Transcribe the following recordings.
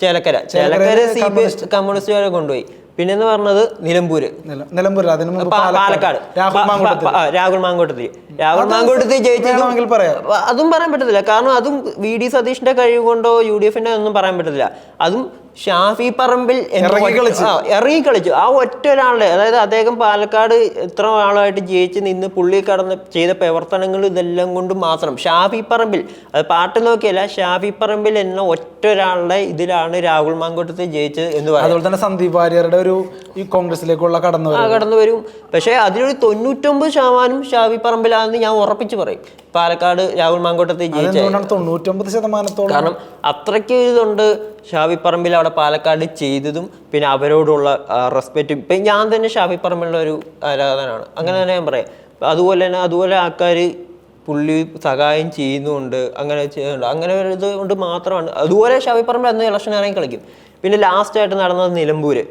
Chelakkara. Chelakkara C P കമ്മ്യൂണിസ്റ്റുകാരെ കൊണ്ടുപോയി. പിന്നെന്ന് പറഞ്ഞത് നിലമ്പൂര്. നിലമ്പൂർ പാലക്കാട്. രാഹുൽ മാങ്കൂട്ടത്തിൽ ആ, രാഹുൽ മാങ്കോട്ടത്തിൽ വേണമെങ്കിൽ പറയാം. അതും പറയാൻ പറ്റത്തില്ല. കാരണം അതും വി ഡി സതീഷിന്റെ കഴിവ് കൊണ്ടോ യു ഡി എഫിന്റെ ഒന്നും പറയാൻ പറ്റത്തില്ല. അതും ഷാഫി പറമ്പിൽ ഇറങ്ങി കളിച്ചു. ആ ഒറ്റ ഒരാളുടെ അതായത് അദ്ദേഹം പാലക്കാട് ഇത്ര ആളായിട്ട് ജയിച്ച് നിന്ന് പുള്ളി കടന്ന് ചെയ്ത പ്രവർത്തനങ്ങൾ ഇതെല്ലാം കൊണ്ട് മാത്രം. ഷാഫി പറമ്പിൽ അത് പാട്ട് നോക്കിയല്ല ഷാഫി പറമ്പിൽ എന്ന ഒറ്റ ഒരാളുടെ ഇതിലാണ് രാഹുൽ മാങ്കോട്ടത്തിൽ ജയിച്ചത് എന്ന് പറയുന്നത് അതുപോലെ തന്നെ സന്ദീപ് വാര്യരുടെ ഒരു ഈ കോൺഗ്രസിലേക്കുള്ള കടന്നു കടന്നു വരും. പക്ഷേ അതിലൊരു തൊണ്ണൂറ്റൊമ്പത് ശതമാനം ഷാഫി പറമ്പിലാണെന്ന് ഞാൻ ഉറപ്പിച്ച് പറയും. പാലക്കാട് രാഹുൽ മാങ്കോട്ടത്തിൽ ജയിച്ച. തൊണ്ണൂറ്റൊമ്പത് ശതമാനത്തോളം? കാരണം അത്രയ്ക്ക് ഇതുണ്ട്. ഷാഫി പറമ്പിൽ അവിടെ പാലക്കാട് ചെയ്തതും പിന്നെ അവരോടുള്ള റെസ്പെക്റ്റും ഇപ്പം ഞാൻ തന്നെ ഷാഫി പറമ്പിലുള്ള ഒരു ആരാധനാണ് അങ്ങനെ തന്നെ ഞാൻ പറയാം. അതുപോലെ തന്നെ അതുപോലെ ആൾക്കാർ പുള്ളി സഹായം ചെയ്യുന്നുണ്ട്. അങ്ങനെ ചെയ്യുന്നുണ്ട്. അങ്ങനെ ഒരു ഇത് കൊണ്ട് മാത്രമാണ്. അതുപോലെ ഷാഫി പറമ്പിൽ അന്ന് ഇലക്ഷൻ ഇറങ്ങി കളിക്കും. പിന്നെ ലാസ്റ്റ് ആയിട്ട് നടന്നത് നിലമ്പൂര്.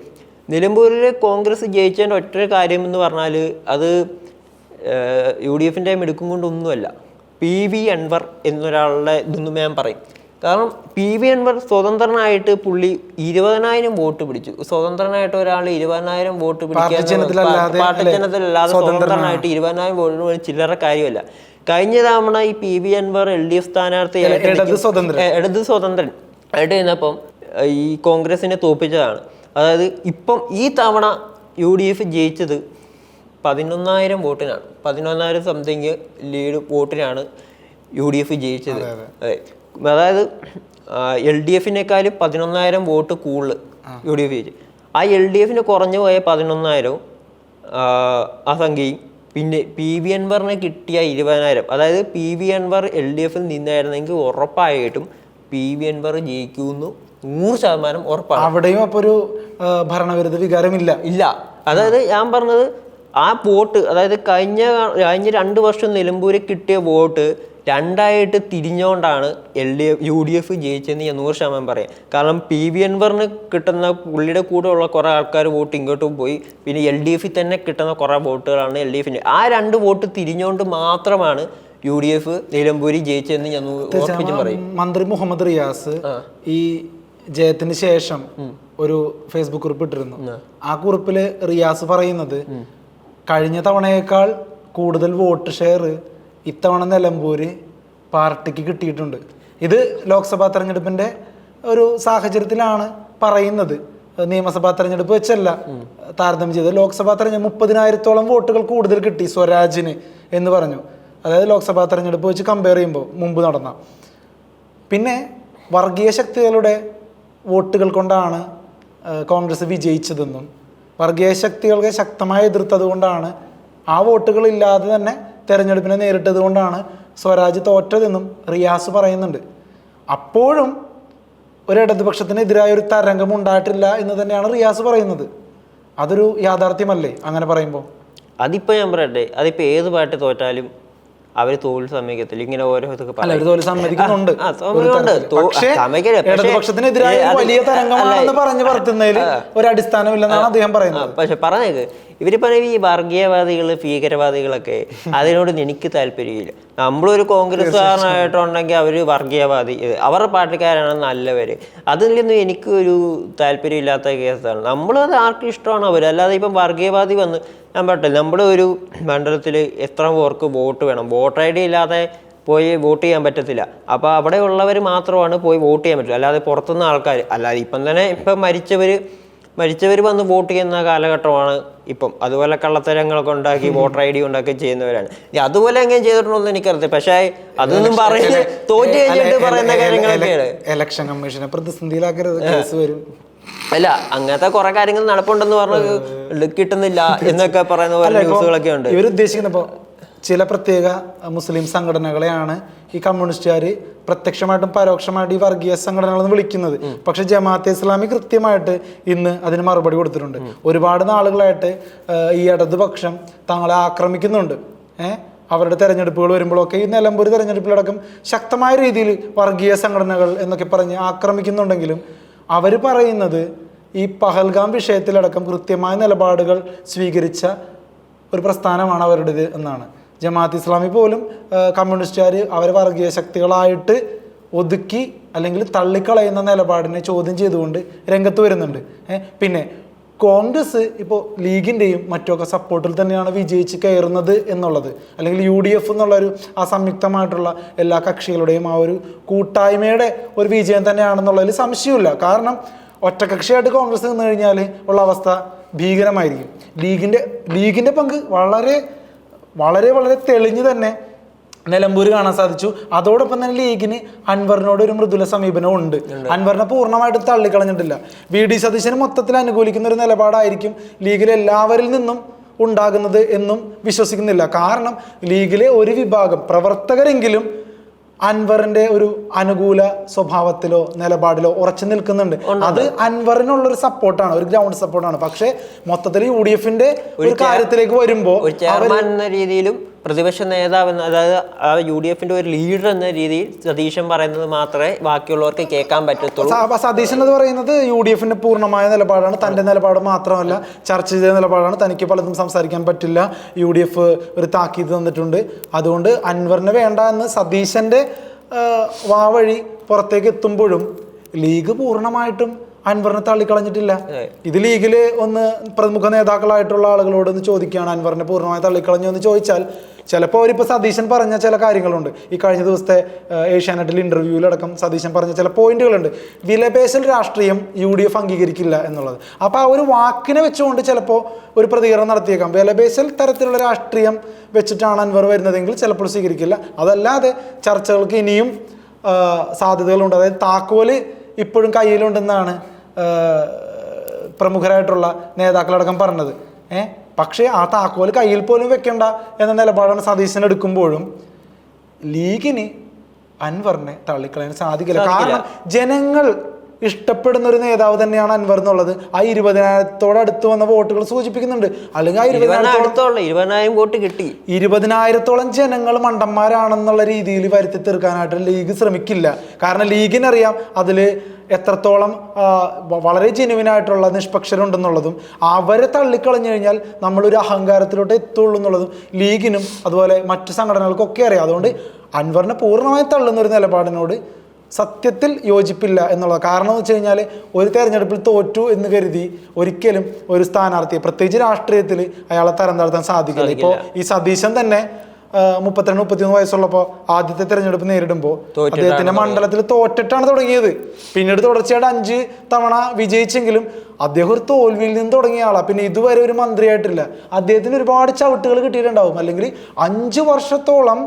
നിലമ്പൂരിൽ കോൺഗ്രസ് ജയിച്ചതിന്റെ ഒറ്റ കാര്യം എന്ന് പറഞ്ഞാൽ അത് യു ഡി എഫിന്റെ മിടുക്കും കൊണ്ടൊന്നുമല്ല. പി വി അൻവർ എന്നൊരാളുടെ ഇതൊന്നും ഞാൻ പറയും. കാരണം പി വി അൻവർ സ്വതന്ത്രനായിട്ട് പുള്ളി ഇരുപതിനായിരം വോട്ട് പിടിച്ചു. സ്വതന്ത്രനായിട്ട് ഒരാൾ ഇരുപതിനായിരം വോട്ട് പാർട്ടി സ്വതന്ത്രനായിട്ട് ഇരുപതിനായിരം വോട്ട് ചില്ലറ കാര്യമല്ല. കഴിഞ്ഞ തവണ ഈ P V Anvar L D F സ്ഥാനാർത്ഥി ഇടത് സ്വതന്ത്രൻ. ഇടത് സ്വതന്ത്രൻ ആയിട്ട് കഴിഞ്ഞപ്പം ഈ കോൺഗ്രസിനെ തോപ്പിച്ചതാണ്. അതായത് ഇപ്പം ഈ തവണ യു ഡി എഫ് ജയിച്ചത് പതിനൊന്നായിരം വോട്ടിനാണ്. പതിനൊന്നായിരം സംതിങ് ലീഡ് വോട്ടിനാണ് യു ഡി എഫ് ജയിച്ചത് അതെ. അതായത് എൽ ഡി എഫിനേക്കാളും പതിനൊന്നായിരം വോട്ട് കൂടുതൽ യു ഡി എഫ് ജയിച്ചു. ആ എൽ ഡി എഫിന് കുറഞ്ഞു പോയ പതിനൊന്നായിരവും ആ, സംഖ്യയും. പിന്നെ പി വി അൻവറിന് കിട്ടിയ ഇരുപതിനായിരം. അതായത് P V Anvar L D എഫിൽ നിന്നായിരുന്നെങ്കിൽ ഉറപ്പായിട്ടും പി വി അൻവർ ജയിക്കുമെന്ന് നൂറ് ശതമാനം ഉറപ്പാണ്. അവിടെയും അപ്പൊ ഒരു ഭരണവിരുദ്ധ വികാരമില്ല. ഇല്ല. അതായത് ഞാൻ പറഞ്ഞത് ആ വോട്ട് അതായത് കഴിഞ്ഞ കഴിഞ്ഞ രണ്ട് വർഷം നിലമ്പൂരിൽ കിട്ടിയ വോട്ട് രണ്ടായിട്ട് തിരിഞ്ഞുകൊണ്ടാണ് L D F U D F ജയിച്ചതെന്ന് ഞാൻ നൂറ് ശതമാനം പറയാം. കാരണം പി വി അൻവറിന് കിട്ടുന്ന പുള്ളിയുടെ കൂടെ ഉള്ള കുറേ ആൾക്കാർ വോട്ട് ഇങ്ങോട്ടും പോയി. പിന്നെ എൽ ഡി എഫിൽ തന്നെ കിട്ടുന്ന കുറേ വോട്ടുകളാണ് എൽ ഡി എഫിന്റെ. ആ രണ്ട് വോട്ട് തിരിഞ്ഞുകൊണ്ട് മാത്രമാണ് യു ഡി എഫ് നിലമ്പൂരിൽ ജയിച്ചതെന്ന് ഞാൻ ഉറപ്പിച്ചു പറയും. മന്ത്രി മുഹമ്മദ് റിയാസ് ഈ ജയത്തിന് ശേഷം ഒരു ഫേസ്ബുക്ക് കുറിപ്പ് ഇട്ടിരുന്നു. ആ. കുറിപ്പിൽ റിയാസ് പറയുന്നത് കഴിഞ്ഞ തവണയേക്കാൾ കൂടുതൽ വോട്ട് ഷെയർ ഇത്തവണ നിലമ്പൂർ പാർട്ടിക്ക് കിട്ടിയിട്ടുണ്ട്. ഇത് ലോക്സഭാ തെരഞ്ഞെടുപ്പിന്റെ ഒരു സാഹചര്യത്തിലാണ് പറയുന്നത്. നിയമസഭാ തെരഞ്ഞെടുപ്പ് വെച്ചല്ല. താരതമ്യം ചെയ്ത് ലോക്സഭാ തെരഞ്ഞെടുപ്പ് മുപ്പതിനായിരത്തോളം വോട്ടുകൾ കൂടുതൽ കിട്ടി സ്വരാജിന് എന്ന് പറഞ്ഞു. അതായത് ലോക്സഭാ തെരഞ്ഞെടുപ്പ് വെച്ച് കമ്പയർ ചെയ്യുമ്പോൾ മുമ്പ് നടന്ന. പിന്നെ വർഗീയ ശക്തികളുടെ വോട്ടുകൾ കൊണ്ടാണ് കോൺഗ്രസ് വിജയിച്ചതെന്നും വർഗീയ ശക്തികൾക്ക് ശക്തമായി എതിർത്തത് കൊണ്ടാണ് ആ വോട്ടുകളില്ലാതെ തന്നെ തെരഞ്ഞെടുപ്പിനെ നേരിട്ടത് കൊണ്ടാണ് സ്വരാജ് തോറ്റതെന്നും റിയാസ് പറയുന്നുണ്ട്. അപ്പോഴും ഒരു ഇടതുപക്ഷത്തിനെതിരായ ഒരു തരംഗം ഉണ്ടായിട്ടില്ല എന്ന് തന്നെയാണ് റിയാസ് പറയുന്നത്. അതൊരു യാഥാർത്ഥ്യമല്ലേ അങ്ങനെ പറയുമ്പോൾ? അതിപ്പോൾ ഞാൻ പറയട്ടെ അതിപ്പോൾ ഏത് പാട്ട് തോറ്റാലും അവർ തോൽ സമ്മതിക്കത്തില്ല. ഇങ്ങനെ ഓരോ ഇതൊക്കെ പക്ഷേ പറഞ്ഞു പറഞ്ഞേക്ക്. ഇവർ പറയും ഈ വർഗീയവാദികൾ ഭീകരവാദികളൊക്കെ അതിനോട് എനിക്ക് താല്പര്യമില്ല. നമ്മളൊരു കോൺഗ്രസ്സുകാരനായിട്ടുണ്ടെങ്കിൽ അവർ വർഗീയവാദി അവരുടെ പാർട്ടിക്കാരാണ് നല്ലവർ അതിലൊന്നും എനിക്കൊരു താല്പര്യമില്ലാത്ത കേസാണ്. നമ്മളത് ആർക്കും ഇഷ്ടമാണ് അവർ അല്ലാതെ ഇപ്പം വർഗീയവാദി വന്ന് ഞാൻ പറയട്ടെ നമ്മുടെ ഒരു മണ്ഡലത്തിൽ എത്ര പേർക്ക് വോട്ട് വേണം? വോട്ടർ ഐ ഡി ഇല്ലാതെ പോയി വോട്ട് ചെയ്യാൻ പറ്റത്തില്ല. അപ്പോൾ അവിടെ ഉള്ളവർ മാത്രമാണ് പോയി വോട്ട് ചെയ്യാൻ പറ്റില്ല അല്ലാതെ പുറത്തുനിന്ന് ആൾക്കാർ അല്ലാതെ ഇപ്പം തന്നെ ഇപ്പം മരിച്ചവർ മരിച്ചവർ വന്ന് വോട്ട് ചെയ്യുന്ന കാലഘട്ടമാണ് ഇപ്പം. അതുപോലെ കള്ളത്തരങ്ങളൊക്കെ ഉണ്ടാക്കി വോട്ടർ ഐ ഡി ഉണ്ടാക്കി ചെയ്യുന്നവരാണ്. അതുപോലെ എങ്ങനെ ചെയ്തിട്ടുണ്ടോന്ന് എനിക്കറിയാം പക്ഷേ അതൊന്നും പറയുന്നത് തോറ്റു കഴിഞ്ഞിട്ട് പറയുന്ന കാര്യങ്ങളൊക്കെയാണ് ഇലക്ഷൻ കമ്മീഷനെ പ്രതിസന്ധിയിലാക്കരുത്. കേസ് വരും. അല്ല അങ്ങനത്തെ കുറെ കാര്യങ്ങൾ നടപ്പുണ്ടെന്ന് പറഞ്ഞ് കിട്ടുന്നില്ല എന്നൊക്കെ പറയുന്ന പോലെ ന്യൂസുകളൊക്കെ ഉണ്ട്. ഇവർ ഉദ്ദേശിക്കുന്ന ചില പ്രത്യേക മുസ്ലിം സംഘടനകളെയാണ് ഈ കമ്മ്യൂണിസ്റ്റുകാർ പ്രത്യക്ഷമായിട്ടും പരോക്ഷമായിട്ടും ഈ വർഗീയ സംഘടനകളെന്ന് വിളിക്കുന്നത്. പക്ഷെ ജമാഅത്തെ ഇസ്ലാമി കൃത്യമായിട്ട് ഇന്ന് അതിന് മറുപടി കൊടുത്തിട്ടുണ്ട്. ഒരുപാട് നാളുകളായിട്ട് ഈ ഇടതുപക്ഷം തങ്ങളെ ആക്രമിക്കുന്നുണ്ട്. ഏഹ് അവരുടെ തെരഞ്ഞെടുപ്പുകൾ വരുമ്പോഴൊക്കെ ഈ നിലമ്പൂർ തെരഞ്ഞെടുപ്പിലടക്കം ശക്തമായ രീതിയിൽ വർഗീയ സംഘടനകൾ എന്നൊക്കെ പറഞ്ഞ് ആക്രമിക്കുന്നുണ്ടെങ്കിലും അവർ പറയുന്നത് ഈ പഹൽഗാം വിഷയത്തിലടക്കം കൃത്യമായ നിലപാടുകൾ സ്വീകരിച്ച ഒരു പ്രസ്ഥാനമാണ് അവരുടേത് എന്നാണ്. ജമാഅത്ത് ഇസ്ലാമി പോലും കമ്മ്യൂണിസ്റ്റുകാർ അവർ വർഗീയ ശക്തികളായിട്ട് ഒതുക്കി അല്ലെങ്കിൽ തള്ളിക്കളയുന്ന നിലപാടിനെ ചോദ്യം ചെയ്തുകൊണ്ട് രംഗത്ത് വരുന്നുണ്ട്. പിന്നെ കോൺഗ്രസ് ഇപ്പോൾ ലീഗിന്റെയും മറ്റൊക്കെ സപ്പോർട്ടിൽ തന്നെയാണ് വിജയിച്ച് കയറുന്നത് എന്നുള്ളത്. അല്ലെങ്കിൽ യു ഡി എഫ് എന്നുള്ളൊരു ആ സംയുക്തമായിട്ടുള്ള എല്ലാ കക്ഷികളുടെയും ആ ഒരു കൂട്ടായ്മയുടെ ഒരു വിജയം തന്നെയാണെന്നുള്ളതിൽ സംശയമില്ല കാരണം ഒറ്റകക്ഷിയായിട്ട് കോൺഗ്രസ് നിന്ന് കഴിഞ്ഞാൽ ഉള്ള അവസ്ഥ ഭീകരമായിരിക്കും. ലീഗിന്റെ ലീഗിന്റെ പങ്ക് വളരെ വളരെ വളരെ തെളിഞ്ഞു തന്നെ നിലമ്പൂർ കാണാൻ സാധിച്ചു. അതോടൊപ്പം തന്നെ ലീഗിന് അൻവറിനോട് ഒരു മൃദുല സമീപനവും ഉണ്ട്. അൻവറിനെ പൂർണമായിട്ടും തള്ളിക്കളഞ്ഞിട്ടില്ല. വി ഡി സതീശന് മൊത്തത്തിൽ അനുകൂലിക്കുന്ന ഒരു നിലപാടായിരിക്കും ലീഗിലെ എല്ലാവരിൽ നിന്നും ഉണ്ടാകുന്നത് എന്നും വിശ്വസിക്കുന്നില്ല. കാരണം ലീഗിലെ ഒരു വിഭാഗം പ്രവർത്തകരെങ്കിലും അൻവറിന്റെ ഒരു അനുകൂല സ്വഭാവത്തിലോ നിലപാടിലോ ഉറച്ചു നിൽക്കുന്നുണ്ട്. അത് അൻവറിനുള്ള ഒരു സപ്പോർട്ടാണ് ഒരു ഗ്രൗണ്ട് സപ്പോർട്ടാണ്. പക്ഷേ മൊത്തത്തിൽ യു ഡി എഫിന്റെ ഒരു കാര്യത്തിലേക്ക് വരുമ്പോൾ രീതിയിലും പ്രതിപക്ഷ നേതാവ് എന്ന അതായത് ആ യു ഡി എഫിന്റെ ഒരു ലീഡർ എന്ന രീതിയിൽ സതീശൻ പറയുന്നത് മാത്രമേ ബാക്കിയുള്ളവർക്ക് കേൾക്കാൻ പറ്റത്തുള്ളൂ. സതീശൻ എന്ന് പറയുന്നത് യു ഡി എഫിന്റെ പൂർണമായ നിലപാടാണ് തന്റെ നിലപാട് മാത്രമല്ല ചർച്ച ചെയ്ത നിലപാടാണ് തനിക്ക് പലതും സംസാരിക്കാൻ പറ്റില്ല. യു ഡി എഫ് ഒരു താക്കീത് തന്നിട്ടുണ്ട്. അതുകൊണ്ട് അൻവറിന് വേണ്ട എന്ന് സതീശന്റെ വാവഴി പുറത്തേക്ക് എത്തുമ്പോഴും ലീഗ് പൂർണമായിട്ടും അൻവറിനെ തള്ളിക്കളഞ്ഞിട്ടില്ല. ഇത് ലീഗിൽ ഒന്ന് പ്രമുഖ നേതാക്കളായിട്ടുള്ള ആളുകളോട് ഒന്ന് ചോദിക്കുകയാണ് അൻവറിനെ പൂർണമായി തള്ളിക്കളഞ്ഞു എന്ന് ചോദിച്ചാൽ ചിലപ്പോൾ അവരിപ്പോൾ സതീശൻ പറഞ്ഞ ചില കാര്യങ്ങളുണ്ട്. ഈ കഴിഞ്ഞ ദിവസത്തെ ഏഷ്യാനെറ്റിൽ ഇന്റർവ്യൂവിലടക്കം സതീശൻ പറഞ്ഞ ചില പോയിന്റുകളുണ്ട്. വിലപേശൽ രാഷ്ട്രീയം യു ഡി എഫ് അംഗീകരിക്കില്ല എന്നുള്ളത്. അപ്പോൾ ആ ഒരു വാക്കിനെ വെച്ചുകൊണ്ട് ചിലപ്പോൾ ഒരു പ്രതികരണം നടത്തിയേക്കാം. വിലപേശൽ തരത്തിലുള്ള രാഷ്ട്രീയം വെച്ചിട്ടാണ് അൻവർ വരുന്നതെങ്കിൽ ചിലപ്പോൾ സ്വീകരിക്കില്ല. അതല്ലാതെ ചർച്ചകൾക്ക് ഇനിയും സാധ്യതകളുണ്ട്. അതായത് താക്കോൽ ഇപ്പോഴും കയ്യിലുണ്ടെന്നാണ് പ്രമുഖരായിട്ടുള്ള നേതാക്കളടക്കം പറഞ്ഞത്. ഏ പക്ഷേ ആ താക്കോൽ കയ്യിൽ പോലും വെക്കണ്ട എന്ന നിലപാടാണ് സതീശൻ എടുക്കുമ്പോഴും ലീഗിന് അൻവറിനെ തള്ളിക്കളയാൻ സാധിക്കില്ല. കാരണം ജനങ്ങൾ ഇഷ്ടപ്പെടുന്ന ഒരു നേതാവ് തന്നെയാണ് അൻവർ എന്നുള്ളത്. ആ ഇരുപതിനായിരത്തോട് അടുത്ത് വന്ന വോട്ടുകൾ സൂചിപ്പിക്കുന്നുണ്ട്. അല്ലെങ്കിൽ ആ ഇരുപതിനായിരത്തോളം ഇരുപതിനായിരം വോട്ട് കിട്ടി. ഇരുപതിനായിരത്തോളം ജനങ്ങൾ മണ്ടന്മാരാണെന്നുള്ള രീതിയിൽ വരുത്തി തീർക്കാനായിട്ട് ലീഗ് ശ്രമിക്കില്ല. കാരണം ലീഗിനറിയാം അതിൽ എത്രത്തോളം വളരെ ജെനുവിനായിട്ടുള്ള നിഷ്പക്ഷരുണ്ടെന്നുള്ളതും അവരെ തള്ളിക്കളഞ്ഞു കഴിഞ്ഞാൽ നമ്മളൊരു അഹങ്കാരത്തിലോട്ട് എത്തുള്ളൂ എന്നുള്ളതും ലീഗിനും അതുപോലെ മറ്റു സംഘടനകൾക്കൊക്കെ അറിയാം. അതുകൊണ്ട് അൻവറിനെ പൂർണമായും തള്ളുന്ന ഒരു നിലപാടിനോട് സത്യത്തിൽ യോജിപ്പില്ല എന്നുള്ളത് കാരണം എന്ന് വെച്ച് കഴിഞ്ഞാൽ ഒരു തെരഞ്ഞെടുപ്പിൽ തോറ്റു എന്ന് കരുതി ഒരിക്കലും ഒരു സ്ഥാനാർത്ഥിയെ പ്രത്യേകിച്ച് രാഷ്ട്രീയത്തിൽ അയാളെ തരം താഴ്ത്താൻ സാധിക്കില്ല. ഇപ്പോൾ ഈ സതീശൻ തന്നെ മുപ്പത്തിരണ്ട് മുപ്പത്തിമൂന്ന് വയസ്സുള്ളപ്പോൾ ആദ്യത്തെ തെരഞ്ഞെടുപ്പ് നേരിടുമ്പോൾ അദ്ദേഹത്തിന്റെ മണ്ഡലത്തിൽ തോറ്റിട്ടാണ് തുടങ്ങിയത്. പിന്നീട് തുടർച്ചയായിട്ട് അഞ്ച് തവണ വിജയിച്ചെങ്കിലും അദ്ദേഹം ഒരു തോൽവിയിൽ നിന്ന് തുടങ്ങിയ ആളാണ് പിന്നെ ഇതുവരെ ഒരു മന്ത്രിയായിട്ടില്ല. അദ്ദേഹത്തിന് ഒരുപാട് ചവിട്ടുകൾ കിട്ടിയിട്ടുണ്ടാവും. അല്ലെങ്കിൽ അഞ്ച് വർഷത്തോളം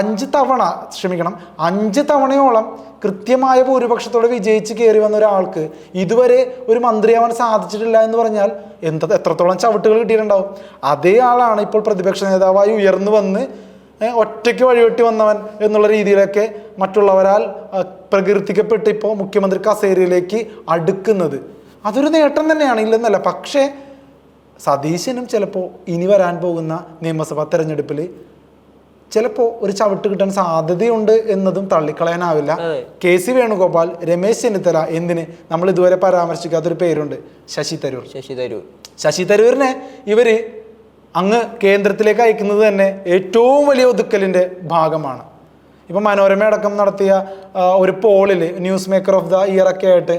അഞ്ച് തവണ ക്ഷമിക്കണം അഞ്ച് തവണയോളം കൃത്യമായ ഭൂരിപക്ഷത്തോടെ വിജയിച്ച് കയറി വന്ന ഒരാൾക്ക് ഇതുവരെ ഒരു മന്ത്രിയാവാൻ സാധിച്ചിട്ടില്ല എന്ന് പറഞ്ഞാൽ എന്ത എത്രത്തോളം ചവിട്ടുകൾ കിട്ടിയിട്ടുണ്ടാവും? അതേ ആളാണ് ഇപ്പോൾ പ്രതിപക്ഷ നേതാവായി ഉയർന്നു വന്ന് ഒറ്റയ്ക്ക് വഴിവെട്ടി വന്നവൻ എന്നുള്ള രീതിയിലൊക്കെ മറ്റുള്ളവരാൽ പ്രകീർത്തിക്കപ്പെട്ട് ഇപ്പോൾ മുഖ്യമന്ത്രി കസേരയിലേക്ക് അടുക്കുന്നത്. അതൊരു നേട്ടം തന്നെയാണ് ഇല്ലെന്നല്ല. പക്ഷേ സതീശനും ചിലപ്പോൾ ഇനി വരാൻ പോകുന്ന നിയമസഭാ തെരഞ്ഞെടുപ്പിൽ ചിലപ്പോൾ ഒരു ചവിട്ട് കിട്ടാൻ സാധ്യതയുണ്ട് എന്നതും തള്ളിക്കളയാനാവില്ല. കെ സി വേണുഗോപാൽ രമേശ് ചെന്നിത്തല എന്തിന് നമ്മൾ ഇതുവരെ പരാമർശിക്കാത്തൊരു പേരുണ്ട്? ശശി തരൂർ. ശശി തരൂർ. ശശി തരൂരിനെ ഇവർ അങ്ങ് കേന്ദ്രത്തിലേക്ക് അയക്കുന്നത് തന്നെ ഏറ്റവും വലിയ ഒതുക്കലിന്റെ ഭാഗമാണ്. ഇപ്പം മനോരമ അടക്കം നടത്തിയ ഒരു പോളിൽ news maker of the year ഒക്കെ ആയിട്ട്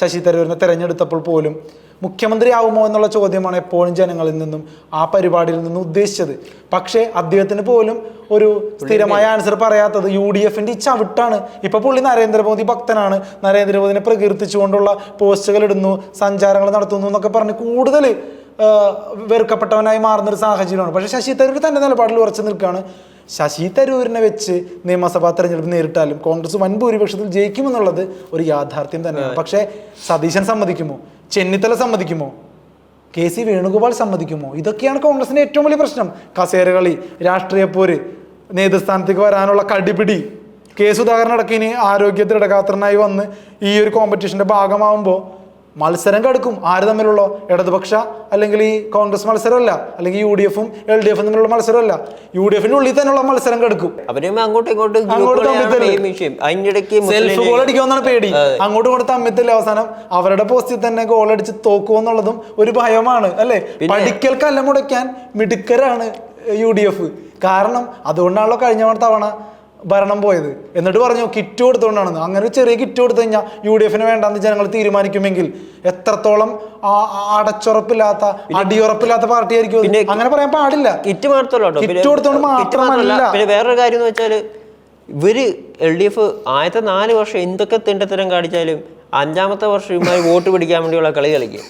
ശശി തരൂരിനെ തിരഞ്ഞെടുത്തപ്പോൾ പോലും മുഖ്യമന്ത്രി ആവുമോ എന്നുള്ള ചോദ്യമാണ് എപ്പോഴും ജനങ്ങളിൽ നിന്നും ആ പരിപാടിയിൽ നിന്നും ഉദ്ദേശിച്ചത്. പക്ഷേ അദ്ദേഹത്തിന് പോലും ഒരു സ്ഥിരമായ ആൻസർ പറയാത്തത് യു ഡി എഫിന്റെ ഈ ചവിട്ടാണ്. ഇപ്പൊ പുള്ളി നരേന്ദ്രമോദി ഭക്തനാണ്. നരേന്ദ്രമോദിനെ പ്രകീർത്തിച്ചുകൊണ്ടുള്ള പോസ്റ്റുകൾ ഇടുന്നു സഞ്ചാരങ്ങൾ നടത്തുന്നു എന്നൊക്കെ പറഞ്ഞ് കൂടുതൽ വെറുക്കപ്പെട്ടവനായി മാറുന്ന ഒരു സാഹചര്യമാണ്. പക്ഷേ ശശി തരൂർ തന്റെ നിലപാടിൽ ഉറച്ചു നിൽക്കുകയാണ്. ശശി തരൂരിനെ വെച്ച് നിയമസഭാ തെരഞ്ഞെടുപ്പ് നേരിട്ടാലും കോൺഗ്രസ് വൻ ഭൂരിപക്ഷത്തിൽ ജയിക്കുമെന്നുള്ളത് ഒരു യാഥാർത്ഥ്യം തന്നെയാണ്. പക്ഷേ സതീശൻ സമ്മതിക്കുമോ? ചെന്നിത്തല സമ്മതിക്കുമോ? കെ സി വേണുഗോപാൽ സമ്മതിക്കുമോ? ഇതൊക്കെയാണ് കോൺഗ്രസിന്റെ ഏറ്റവും വലിയ പ്രശ്നം. കസേരകളി രാഷ്ട്രീയ പോര് നേതൃസ്ഥാനത്തേക്ക് വരാനുള്ള കടിപിടി. കെ സുധാകരൻ അടക്കം ഇനി ആരോഗ്യ ദൃഢഗാത്രനായി വന്ന് ഈ ഒരു കോമ്പറ്റീഷന്റെ ഭാഗമാവുമ്പോൾ മത്സരം കടുക്കും. ആര് തമ്മിലുള്ള ഇടതുപക്ഷ അല്ലെങ്കിൽ ഈ കോൺഗ്രസ് മത്സരമല്ല അല്ലെങ്കിൽ യു ഡി എഫും എൽ ഡി എഫും തമ്മിലുള്ള മത്സരമല്ല. യു ഡി എഫിന്റെ ഉള്ളിൽ തന്നെയുള്ള മത്സരം കടുക്കും. അങ്ങോട്ടും ഇങ്ങോട്ടും പേടി. അങ്ങോട്ടും ഇങ്ങോട്ടും തമ്മിത്തില്ല അവസാനം അവരുടെ പോസ്റ്റിൽ തന്നെ ഗോൾ അടിച്ച് തോക്കുമെന്നുള്ളതും ഒരു ഭയമാണ് അല്ലെ? പഠിക്കൽ കല്ല മുടക്കാൻ മിടുക്കരാണ് യു ഡി എഫ് കാരണം അതുകൊണ്ടാണല്ലോ കഴിഞ്ഞ തവണ ഭരണം പോയത്. എന്നിട്ട് പറഞ്ഞു കിറ്റ് കൊടുത്തുകൊണ്ടാണ് അങ്ങനെ ഒരു ചെറിയ കിറ്റ് കൊടുത്തു കഴിഞ്ഞാൽ യു ഡി എഫിന് വേണ്ടാന്ന് ജനങ്ങൾ തീരുമാനിക്കുമെങ്കിൽ എത്രത്തോളം അടച്ചുറപ്പില്ലാത്ത അടിയുറപ്പില്ലാത്ത പാർട്ടി ആയിരിക്കും അങ്ങനെ പറയാൻ പാടില്ല. കിറ്റ് മാത്രമല്ല കിറ്റ് കൊടുത്തോണ്ട് മാത്രമല്ല. മാത്രമല്ല. പിന്നെ വേറൊരു കാര്യം എന്ന് വെച്ചാൽ ഇവർ എൽ ഡി എഫ് ആദ്യത്തെ നാല് വർഷം എന്തൊക്കെ തിണ്ടത്തരം കാണിച്ചാലും അഞ്ചാമത്തെ വർഷം ഇവന്മാർ വോട്ട് പിടിക്കാൻ വേണ്ടിയുള്ള കളി കളിക്കും.